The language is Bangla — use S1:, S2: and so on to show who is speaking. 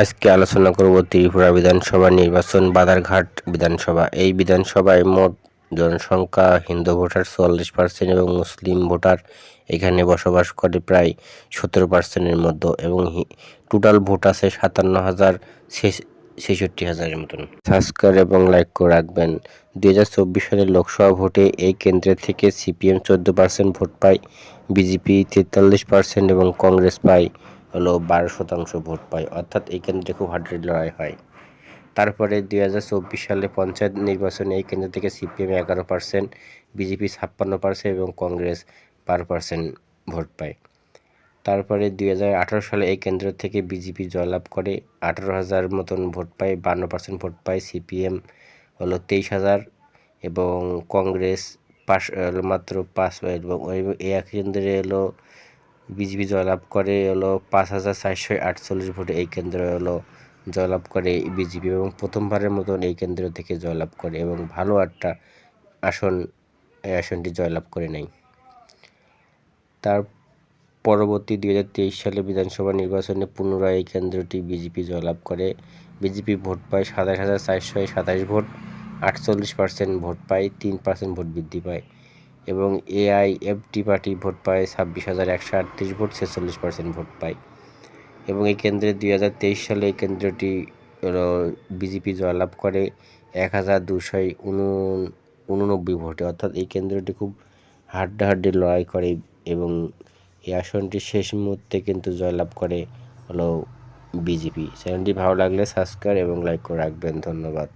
S1: আজকে আলোচনা করব ত্রিপুরা বিধানসভা নির্বাচন, বাদারঘাট বিধানসভা। এই বিধানসভায় মোট জনসংখ্যা হিন্দু ভোটার চুয়াল্লিশ পার্সেন্ট এবং মুসলিম ভোটার এখানে বসবাস করে প্রায় সতেরো পার্সেন্টের মতো এবং টোটাল ভোট আছে সাতান্ন হাজার ছেষট্টি হাজারের মতন। সাবস্ক্রাইব এবং লাইক করে রাখবেন। দুই হাজার চব্বিশ সালের লোকসভা ভোটে এই কেন্দ্রের থেকে সিপিএম চোদ্দ পার্সেন্ট ভোট পায়, বিজেপি তেতাল্লিশ পার্সেন্ট এবং কংগ্রেস পায় হলো বারো শতাংশ ভোট পায়, অর্থাৎ এই কেন্দ্রে খুব হাড্রেড লড়াই হয়। তারপরে দুই হাজার চব্বিশ সালে পঞ্চায়েত নির্বাচনে এই কেন্দ্র থেকে সিপিএম এগারো পার্সেন্ট বিজেপি ছাপ্পান্ন পার্সেন্ট এবং কংগ্রেস বারো পার্সেন্ট ভোট পায়। তারপরে দুই হাজার আঠারো সালে এই কেন্দ্র থেকে বিজেপি জয়লাভ করে, আঠারো হাজার মতন ভোট পায়, বান্ন পার্সেন্ট ভোট পায়, সিপিএম হলো তেইশ হাজার এবং কংগ্রেস পাঁচ মাত্র পাঁচ, এবং এই কেন্দ্রে হলো বিজেপি জয়লাভ করে হলো পাঁচ হাজার চারশো আটচল্লিশ ভোটে এই কেন্দ্র হলো জয়লাভ করে বিজেপি এবং প্রথমবারের মতন এই কেন্দ্র থেকে জয়লাভ করে এবং ভালো একটা আসন, এই আসনটি জয়লাভ করে নেয়। তার পরবর্তী দু হাজার তেইশ সালে বিধানসভা নির্বাচনে পুনরায় এই কেন্দ্রটি বিজেপি জয়লাভ করে। বিজেপি ভোট পায় সাতাশ হাজার চারশো সাতাশ ভোট, আটচল্লিশ পার্সেন্ট ভোট পায়, তিন পার্সেন্ট ভোট বৃদ্ধি পায়। এবং এআইএফটি পার্টি ভোট পায় ছাব্বিশ হাজার একশো আটত্রিশ ভোট ছেচল্লিশ পার্সেন্ট ভোট পায়। এবং এই কেন্দ্রে দুই হাজার তেইশ সালে এই কেন্দ্রটি বিজেপি জয়লাভ করে এক হাজার দুশো উননব্বই ভোটে। অর্থাৎ এই কেন্দ্রটি খুব হাড্ডাহাড্ডি লড়াই করে এবং এই আসনটি শেষ মুহূর্তে কিন্তু জয়লাভ করে হলো বিজেপি। চ্যানেলটি ভালো লাগলে সাবস্ক্রাইব এবং লাইক করে রাখবেন। ধন্যবাদ।